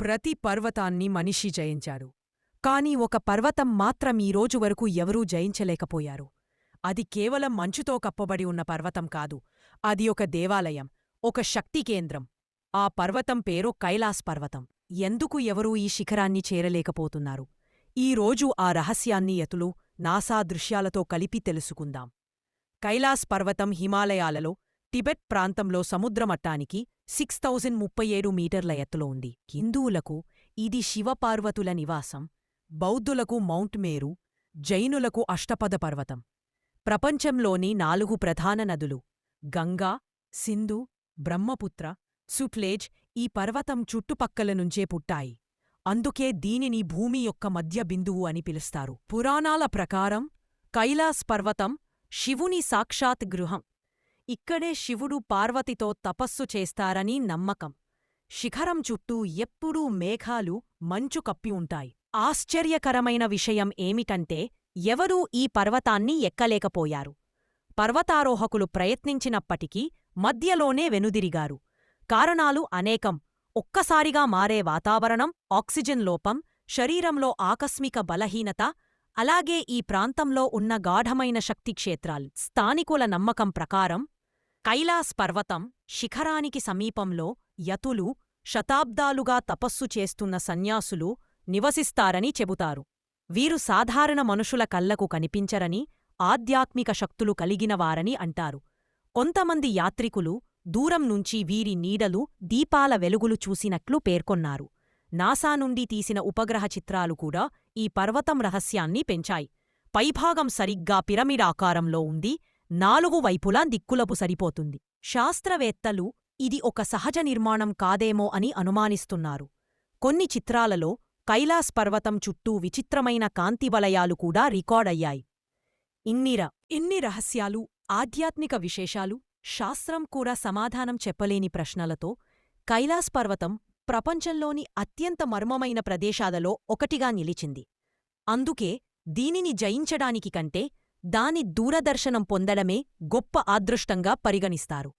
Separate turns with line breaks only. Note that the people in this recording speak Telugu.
ప్రతి పర్వతాన్ని మనిషి జయించాడు. కాని ఒక పర్వతం మాత్రం ఈ రోజు వరకు ఎవరూ జయించలేకపోయారు. అది కేవలం మంచుతో కప్పబడి ఉన్న పర్వతం కాదు. అది ఒక దేవాలయం ఒక శక్తి కేంద్రం. ఆ పర్వతం పేరు కైలాస్ పర్వతం. ఎందుకు ఎవరూ ఈ శిఖరాన్ని చేరలేకపోతున్నారు? ఈ రోజు ఆ రహస్యాన్ని ఎతులు నాసా దృశ్యాలతో కలిపి తెలుసుకుందాం. కైలాస్ పర్వతం హిమాలయాలలో టిబెట్ ప్రాంతంలో సముద్రమట్టానికి సిక్స్ థౌజండ్ ముప్పై ఏడు మీటర్ల ఎత్తులో ఉంది. హిందువులకు ఇది శివపార్వతుల నివాసం బౌద్ధులకు మౌంట్ మేరు జైనులకు అష్టపద పర్వతం. ప్రపంచంలోని నాలుగు ప్రధాన నదులు గంగా సింధు బ్రహ్మపుత్ర సుట్లేజ్ ఈ పర్వతం చుట్టుపక్కల నుంచే పుట్టాయి. అందుకే దీనిని భూమి యొక్క మధ్య బిందువు అని పిలుస్తారు. పురాణాల ప్రకారం కైలాస్ పర్వతం శివుని సాక్షాత్ గృహం. ఇక్కడే శివుడు పార్వతితో తపస్సు చేస్తారని నమ్మకం. శిఖరం చుట్టూ ఎప్పుడూ మేఘాలు మంచు కప్పి ఉంటాయి. ఆశ్చర్యకరమైన విషయం ఏమిటంటే ఎవరూ ఈ పర్వతాన్ని ఎక్కలేకపోయారు. పర్వతారోహకులు ప్రయత్నించినప్పటికీ మధ్యలోనే వెనుదిరిగారు. కారణాలు అనేకం. ఒక్కసారిగా మారే వాతావరణం ఆక్సిజన్ లోపం శరీరంలో ఆకస్మిక బలహీనత అలాగే ఈ ప్రాంతంలో ఉన్న గాఢమైన శక్తిక్షేత్రాలు. స్థానికుల నమ్మకం ప్రకారం కైలాస్ పర్వతం శిఖరానికి సమీపంలో యతులు శతాబ్దాలుగా తపస్సు చేస్తున్న సన్యాసులు నివసిస్తారని చెబుతారు. వీరు సాధారణ మనుషుల కళ్ళకు కనిపించరని ఆధ్యాత్మిక శక్తులు కలిగినవారని అంటారు. కొంతమంది యాత్రికులు దూరం నుంచి వీరి నీడలు దీపాల వెలుగులు చూసినట్లు పేర్కొన్నారు. నాసా నుండి తీసిన ఉపగ్రహ చిత్రాలు కూడా ఈ పర్వతం రహస్యాన్ని పెంచాయి. పైభాగం సరిగ్గా పిరమిడాకారంలో ఉంది. నాలుగు వైపులా దిక్కులపు సరిపోతుంది. శాస్త్రవేత్తలు ఇది ఒక సహజ నిర్మాణం కాదేమో అని అనుమానిస్తున్నారు. కొన్ని చిత్రాలలో కైలాస్ పర్వతం చుట్టూ విచిత్రమైన కాంతివలయాలు కూడా రికార్డయ్యాయి. ఇన్నిర ఇన్ని రహస్యాలు ఆధ్యాత్మిక విశేషాలు శాస్త్రం కూడా సమాధానం చెప్పలేని ప్రశ్నలతో కైలాస్ పర్వతం ప్రపంచంలోని అత్యంత మర్మమైన ప్రదేశాలలో ఒకటిగా నిలిచింది. అందుకే దీనిని జయించడానికి కంటే దాని దూరదర్శనం పొందడమే గొప్ప అదృష్టంగా పరిగణిస్తారు.